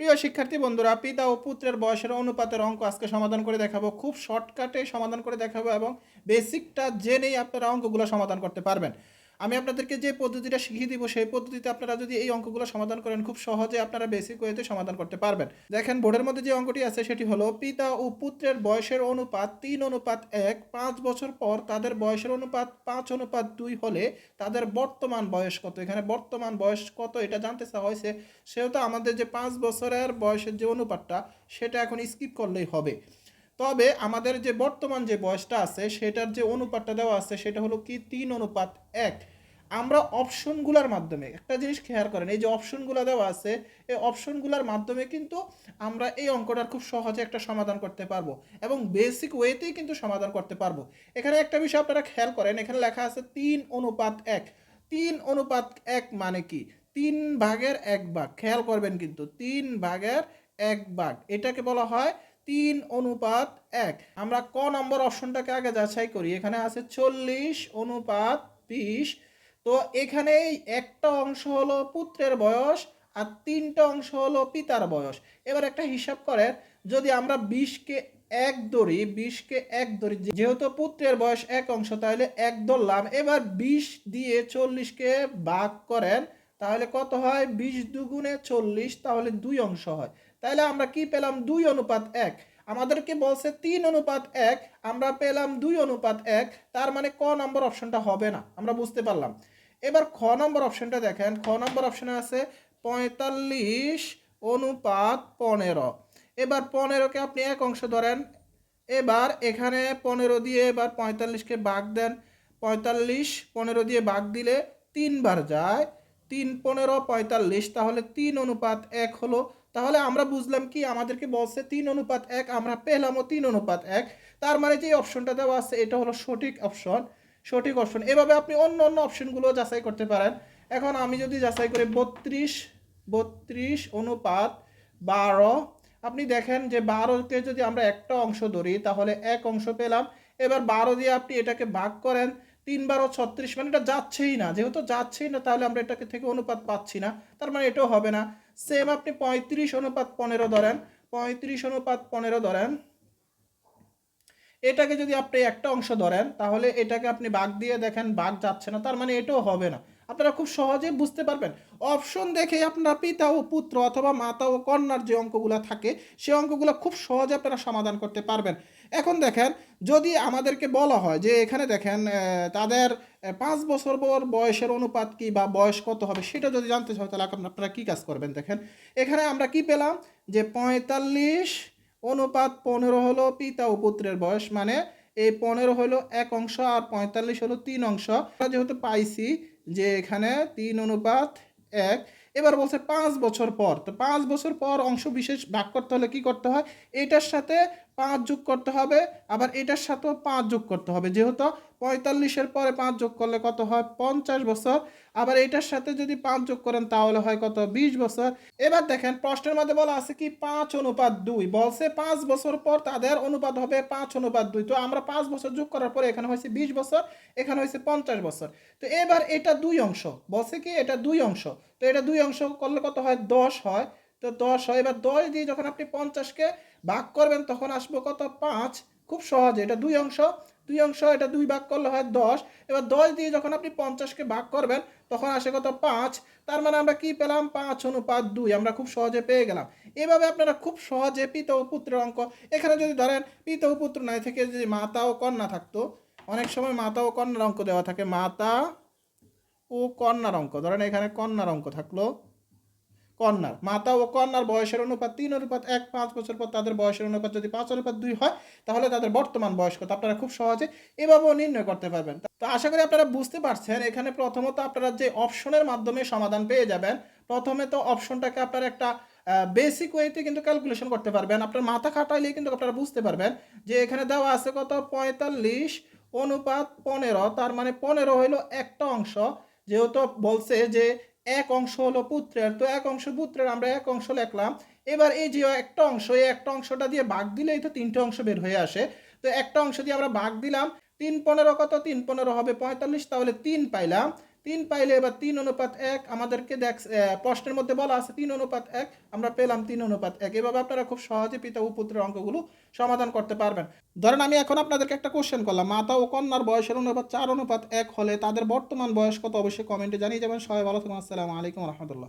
প্রিয় শিক্ষার্থী বন্ধুরা, পিতা ও পুত্রের বয়সের অনুপাতের অঙ্ক আজকে সমাধান করে দেখাবো। খুব শর্টকাটে সমাধান করে দেখাবো এবং বেসিকটা জেনেই আপনারা অঙ্কগুলো সমাধান করতে পারবেন। আমি আপনাদেরকে যে পদ্ধতিটা শিখিয়ে দিব, সেই পদ্ধতিতে আপনারা যদি এই অঙ্কগুলো সমাধান করেন, খুব সহজে আপনারা বেসিক ওয়েতে সমাধান করতে পারবেন। দেখেন, বোর্ডের মধ্যে যে অঙ্কটি আছে, সেটি হলো পিতা ও পুত্রের বয়সের অনুপাত তিন, অনুপাত এক, পাঁচ বছর পর তাদের বয়সের অনুপাত পাঁচ, অনুপাত দুই হলে তাদের বর্তমান বয়স কত? এখানে বর্তমান বয়স কত? এটা জানতে চাওয়া হয়েছে। সেহেতু আমাদের যে পাঁচ বছরের বয়সের যে অনুপাতটা, সেটা এখন স্কিপ করলেই হবে। তবে আমাদের যে বর্তমান যে বয়সটা আছে, সেটার যে অনুপাতটা দেওয়া আছে, সেটা হলো কি তিন অনুপাত এক। আমরা অপশনগুলোর মাধ্যমে, একটা জিনিস খেয়াল করেন, এই যে অপশনগুলো দেওয়া আছে, এই অপশনগুলোর মাধ্যমে কিন্তু আমরা এই অঙ্কটার খুব সহজে একটা সমাধান করতে পারব এবং বেসিক ওয়েতেই কিন্তু সমাধান করতে পারব। এখানে একটা বিষয় আপনারা খেয়াল করেন, এখানে লেখা আছে তিন অনুপাত এক। তিন অনুপাত এক মানে কি? তিন ভাগের এক ভাগ, খেয়াল করবেন কিন্তু, তিন ভাগের এক ভাগ, এটাকে বলা হয় তিন অনুপাত এক। আমরা ক নম্বর অপশনটাকে আগে যাচাই করি। এখানে আছে চল্লিশ অনুপাত বিশ। তো এখানে একটা অংশ হলো পুত্রের বয়স আর তিনটা অংশ হলো পিতার বয়স। এবার একটা হিসাব করেন, যদি আমরা বিশকে এক ধরি, বিশকে এক ধরি, যেহেতু পুত্রের বয়স এক অংশ, তাহলে এক ধরলাম। এবার বিশ দিয়ে চল্লিশকে ভাগ করেন, তাহলে কত হয়? বিশ দুগুণে চল্লিশ, তাহলে দুই অংশ হয়। তাহলে আমরা কি পেলাম দুই অনুপাত এক? আমাদেরকে বলছে তিন অনুপাত এক, আমরা পেলাম দুই অনুপাত এক, তার মানে ক নম্বর অপশনটা হবে না। আমরা বুঝতে পারলাম। এবার খ নম্বর অপশনটা দেখেন। খ নম্বর অপশনে আছে পঁয়তাল্লিশ অনুপাত পনেরো। এবার পনেরোকে আপনি এক অংশ ধরেন। এবার এখানে পনেরো দিয়ে এবার পঁয়তাল্লিশকে বাঘ দেন। পঁয়তাল্লিশ পনেরো দিয়ে বাঘ দিলে তিনবার যায়। তিন পনেরো পঁয়তাল্লিশ, তাহলে তিন অনুপাত এক হলো তাহলে আমরা বুঝলাম কি, আমাদেরকে বলছে তিন অনুপাত এক, আমরা পেলামও তিন অনুপাত এক। তার মানে যে অপশনটা দেওয়া আছে, এটা হলো সঠিক অপশন সঠিক অপশন এভাবে আপনি অন্য অন্য অপশনগুলো যাচাই করতে পারেন। এখন আমি যদি যাচাই করি, বত্রিশ বত্রিশ অনুপাত বারো। আপনি দেখেন যে বারোকে যদি আমরা একটা অংশ ধরি, তাহলে এক অংশ পেলাম। এবার বারো দিয়ে আপনি এটাকে ভাগ করেন তিন বারো ছত্রিশ মানে এটা যাচ্ছেই না। যেহেতু যাচ্ছেই না, তাহলে আমরা এটাকে থেকে অনুপাত পাচ্ছি না। তার মানে এটাও হবে না। সেম আপনি পঁয়ত্রিশ অনুপাত পনেরো ধরেন। পঁয়ত্রিশ অনুপাত পনেরো ধরেন। এটাকে যদি আপনি একটা অংশ ধরেন, তাহলে এটাকে আপনি বাঘ দিয়ে দেখেন, বাঘ যাচ্ছে না। তার মানে এটাও হবে না। আপনারা খুব সহজে বুঝতে পারবেন। অপশন দেখে আপনার পিতা ও পুত্র অথবা মাতা ও কন্যার যে অঙ্কগুলো থাকে সেই অঙ্কগুলো খুব সহজে আপনারা সমাধান করতে পারবেন। এখন দেখেন, যদি আমাদেরকে বলা হয় যে এখানে দেখেন তাদের পাঁচ বছর পর বয়সের অনুপাত কি বা বয়স কত হবে সেটা যদি জানতে চাই তাহলে আপনারা কী কাজ করবেন দেখেন। এখানে আমরা কি পেলাম? যে পঁয়তাল্লিশ অনুপাত পনেরো হলো পিতা ও পুত্রের বয়স মানে এই পনেরো হলো এক অংশ আর পঁয়তাল্লিশ হলো তিন অংশ। যেহেতু পাইছি যে এখানে তিন অনুপাত এক। এবার বলছে পাঁচ বছর পর। তো পাঁচ বছর পর অংশ বিশেষ ভাগ করতে হলে কি করতে হয়? এটার সাথে পাঁচ যোগ করতে হবে। আবার এটার সাথেও পাঁচ যোগ করতে হবে। যেহেতু পঁয়তাল্লিশের পরে পাঁচ যোগ করলে কত হয়? পঞ্চাশ বছর। আবার এটার সাথে যদি পাঁচ যোগ করেন তাহলে হয় কত? বিশ বছর। এবার দেখেন, প্রশ্নের মধ্যে বলা আছে কি? পাঁচ অনুপাত দুই। বলছে পাঁচ বছর পর তাদের অনুপাত হবে পাঁচ অনুপাত দুই। তো আমরা পাঁচ বছর যোগ করার পরে এখানে হয়েছে বিশ বছর, এখানে হয়েছে পঞ্চাশ বছর। তো এবার এটা দুই অংশ। বলছে কি? এটা দুই অংশ। তো এটা দুই অংশ করলে কত হয়? দশ হয়। তো দশ হয়। এবার দশ দিয়ে যখন আপনি পঞ্চাশকে ভাগ করবেন, তখন আসব কত? পাঁচ। খুব সহজে। এটা দুই অংশ। দুই অংশ, এটা দুই ভাগ করলে হয় দশ। এবার দশ দিয়ে যখন আপনি পঞ্চাশকে ভাগ করবেন, তখন আসে কত? পাঁচ। তার মানে আমরা কি পেলাম? পাঁচ অনুপাত দুই। আমরা খুব সহজে পেয়ে গেলাম। এভাবে আপনারা খুব সহজে পিতা ও পুত্রের অঙ্ক। এখানে যদি ধরেন পিতা ও পুত্র নাই থেকে যদি মাতা ও কন্যা থাকতো, অনেক সময় মাতা ও কন্যার অঙ্ক দেওয়া থাকে। মাতা ও কন্যার অঙ্ক। ধরেন এখানে কন্যার অঙ্ক থাকল। কন্যার মাতা ও কন্যার বয়সের অনুপাত তিন অনুপাত এক, পাঁচ বছর পর তাদের বয়সের অনুপাত যদি পাঁচ অনুপাত দুই হয়, তাহলে তাদের বর্তমান বয়স কত? আপনারা খুব সহজে এভাবেও নির্ণয় করতে পারবেন। তো আশা করি আপনারা বুঝতে পারছেন, এখানে প্রথমত আপনারা যে অপশনের মাধ্যমে সমাধান পেয়ে যাবেন, প্রথমে তো অপশনটাকে আপনারা একটা বেসিক ওয়েতে কিন্তু ক্যালকুলেশন করতে পারবেন। আপনার মাথা খাটাইলে কিন্তু আপনারা বুঝতে পারবেন যে এখানে দেওয়া আছে কত? পঁয়তাল্লিশ অনুপাত পনেরো, তার মানে পনেরো হইল একটা অংশ। যেহেতু বলছে যে এক অংশ হলো পুত্রের, তো এক অংশ পুত্রের আমরা এক অংশ লেখলাম। এবার এই যে একটা অংশ, এই একটা অংশটা দিয়ে ভাগ দিলেই তো তিনটে অংশ বের হয়ে আসে। তো একটা অংশ দিয়ে আমরা ভাগ দিলাম, তিন পনেরো কত? তিন পনেরো হবে পঁয়তাল্লিশ, তাহলে তিন পাইলাম। তিন পাইলে এবার তিন অনুপাত এক আমাদেরকে দেখ প্রশ্নের মধ্যে বলা আছে তিন অনুপাত এক, আমরা পেলাম তিন অনুপাত এক। এভাবে আপনারা খুব সহজে পিতা ও পুত্রের অঙ্কগুলো সমাধান করতে পারবেন। ধরেন আমি এখন আপনাদেরকে একটা কোশ্চেন করলাম, মাতা ও কন্যার বয়সের অনুপাত চার অনুপাত এক হলে তাদের বর্তমান বয়স কত? অবশ্যই কমেন্টে জানিয়ে যাবেন। সবাই ভালো থাকুন, আসসালামু আলাইকুম রহমতুল্লাহ।